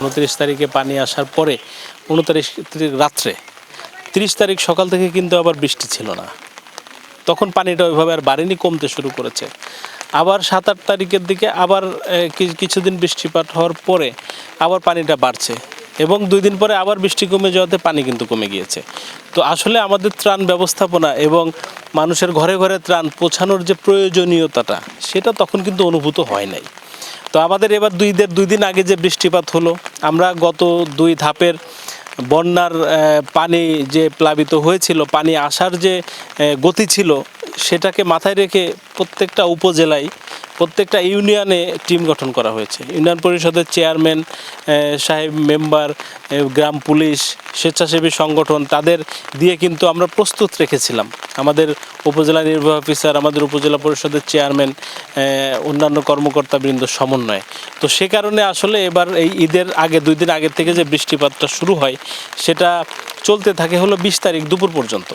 উনত্রিশ তারিখে পানি আসার পরে, উনত্রিশ তারিখ রাত্রে, তিরিশ তারিখ সকাল থেকে কিন্তু আবার বৃষ্টি ছিল না। তখন পানিটা ওইভাবে আর বাড়েনি, কমতে শুরু করেছে। আবার সাত আট তারিখের দিকে আবার কিছুদিন বৃষ্টিপাত হওয়ার পরে আবার পানিটা বাড়ছে এবং দুই দিন পরে আবার বৃষ্টি কমে যাওয়াতে পানি কিন্তু কমে গিয়েছে। তো আসলে আমাদের ত্রাণ ব্যবস্থাপনা এবং মানুষের ঘরে ঘরে ত্রাণ পৌঁছানোর যে প্রয়োজনীয়তাটা, সেটা তখন কিন্তু অনুভূত হয় নাই। তো আমাদের এবার দুই দের দুই দিন আগে যে বৃষ্টিপাত হলো, আমরা গত দুই ধাপের বন্যার পানি যে প্লাবিত হয়েছিল, পানি আসার যে গতি ছিল, সেটাকে মাথায় রেখে প্রত্যেকটা উপজেলায় প্রত্যেকটা ইউনিয়নে টিম গঠন করা হয়েছে। ইউনিয়ন পরিষদের চেয়ারম্যান সাহেব, মেম্বার গ্রাম পুলিশ, স্বেচ্ছাসেবী সংগঠন, তাদের দিয়ে কিন্তু আমরা প্রস্তুত রেখেছিলাম। আমাদের উপজেলা নির্বাহী অফিসার, আমাদের উপজেলা পরিষদের চেয়ারম্যান অন্যান্য কর্মকর্তাবৃন্দ সমন্বয়ে। তো সে কারণে আসলে এবার এই ঈদের আগে, দুই দিন আগে থেকে যে বৃষ্টিপাতটা শুরু হয়, সেটা চলতে থাকে হলো বিশ তারিখ দুপুর পর্যন্ত।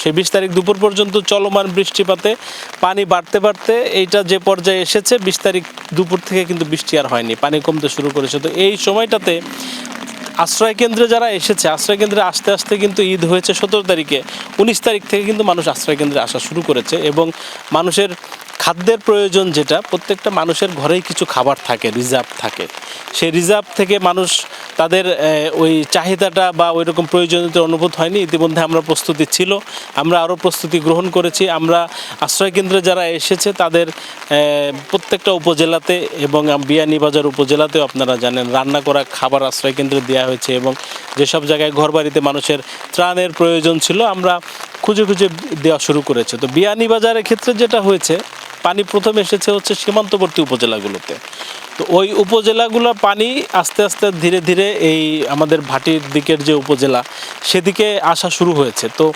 সেই বিশ তারিখ দুপুর পর্যন্ত চলমান বৃষ্টিপাতে পানি বাড়তে বাড়তে এইটা যে পর্যায়ে এসেছে, বিশ তারিখ দুপুর থেকে কিন্তু বৃষ্টি আর হয়নি, পানি কমতে শুরু করেছে। তো এই সময়টাতে আশ্রয় কেন্দ্রে যারা এসেছে, আশ্রয় কেন্দ্রে আস্তে আসতে কিন্তু ঈদ হয়েছে সতেরো তারিখে। উনিশ তারিখ থেকে কিন্তু মানুষ আশ্রয় কেন্দ্রে আসা শুরু করেছে এবং মানুষের খাদ্যের প্রয়োজন যেটা, প্রত্যেকটা মানুষের ঘরেই কিছু খাবার থাকে, রিজার্ভ থাকে। সেই রিজার্ভ থেকে মানুষ তাদের ওই চাহিদাটা বা ওই রকম প্রয়োজনীয়তা অনুভূত হয়নি। ইতিমধ্যে আমরা প্রস্তুতি ছিল, আমরা আরও প্রস্তুতি গ্রহণ করেছি। আমরা আশ্রয় কেন্দ্রে যারা এসেছে, তাদের প্রত্যেকটা উপজেলাতে এবং বিয়ানীবাজার উপজেলাতেও আপনারা জানেন, রান্না করা খাবার আশ্রয় কেন্দ্রে দেওয়া হয়েছে এবং যেসব জায়গায় ঘরবাড়িতে মানুষের ত্রাণের প্রয়োজন ছিল, আমরা খুঁজে খুঁজে দেওয়া শুরু করেছে। তো বিয়ানীবাজারের ক্ষেত্রে যেটা হয়েছে পানি প্রথম এসেছে হচ্ছে সীমান্তবর্তী উপজেলাগুলোতে। তো ওই উপজেলাগুলো পানি আস্তে আস্তে ধীরে ধীরে এই আমাদের ভাটির দিকের যে উপজেলা, সেদিকে আসা শুরু হয়েছে। তো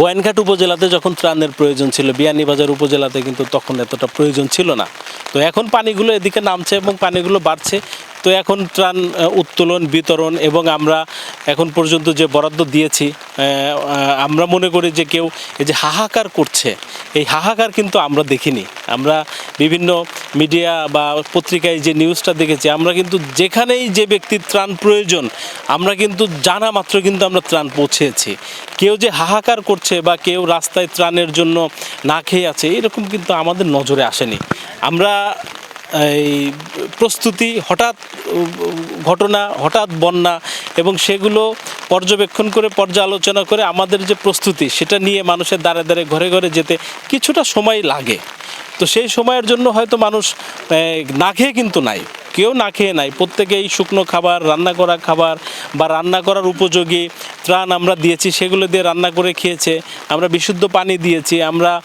গোয়েনঘাট উপজেলাতে যখন ত্রাণের প্রয়োজন ছিল, বিয়ানীবাজার উপজেলাতে কিন্তু তখন এতটা প্রয়োজন ছিল না। তো এখন পানিগুলো এদিকে নামছে এবং পানিগুলো বাড়ছে। তো এখন ত্রাণ উত্তোলন, বিতরণ এবং আমরা এখন পর্যন্ত যে বরাদ্দ দিয়েছি আমরা মনে করি যে কেউ এই যে হাহাকার করছে, এই হাহাকার কিন্তু আমরা দেখিনি। আমরা বিভিন্ন মিডিয়া বা পত্রিকায় যে নিউজটা দেখেছি, আমরা কিন্তু যেখানেই যে ব্যক্তির ত্রাণ প্রয়োজন, আমরা কিন্তু জানা মাত্র কিন্তু আমরা ত্রাণ পৌঁছেছি। কেউ যে হাহাকার করছে বা কেউ রাস্তায় ত্রাণের জন্য না খেয়ে আছে, এরকম কিন্তু আমাদের নজরে আসেনি। আমরা এই প্রস্তুতি হঠাৎ ঘটনা, হঠাৎ বন্যা এবং সেগুলো পর্যবেক্ষণ করে, পর্যালোচনা করে আমাদের যে প্রস্তুতি, সেটা নিয়ে মানুষের দ্বারে দ্বারে, ঘরে ঘরে যেতে কিছুটা সময় লাগে। তো সেই সময়ের জন্য হয়তো মানুষ না খেয়ে কিন্তু নাই। কেউ না খেয়ে নাই। প্রত্যেকেই শুকনো খাবার, রান্না করা খাবার বা রান্না করার উপযোগী ত্রাণ আমরা দিয়েছি, সেগুলো দিয়ে রান্না করে খেয়েছে। আমরা বিশুদ্ধ পানি দিয়েছি। আমরা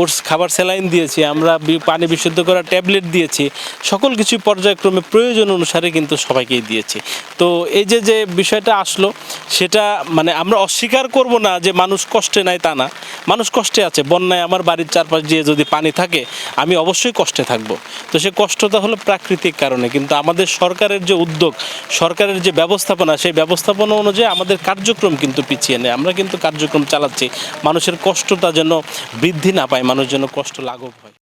ওর খাবার স্যালাইন দিয়েছি, আমরা পানি বিশুদ্ধ করা ট্যাবলেট দিয়েছি, সকল কিছু পর্যায়ক্রমে প্রয়োজন অনুসারে কিন্তু সবাইকেই দিয়েছি। তো এই যে যে বিষয়টা আসলো, সেটা মানে আমরা অস্বীকার করব না যে মানুষ কষ্টে নাই তা না। মানুষ কষ্টে আছে, বন্যায় আমার বাড়ির চারপাশ দিয়ে যদি পানি থাকে, আমি অবশ্যই কষ্টে থাকব। তো সে কষ্টটা হলো প্রাকৃতিক কারণে, কিন্তু আমাদের সরকারের যে উদ্যোগ, সরকারের যে ব্যবস্থাপনা, সেই ব্যবস্থাপনা অনুযায়ী আমাদের কার্যক্রম কিন্তু পিছিয়ে নেয় আমরা কিন্তু কার্যক্রম চালাচ্ছি, মানুষের কষ্টটা যেন বৃদ্ধি না পায় মানুষ যেন কষ্ট লাঘব হয়।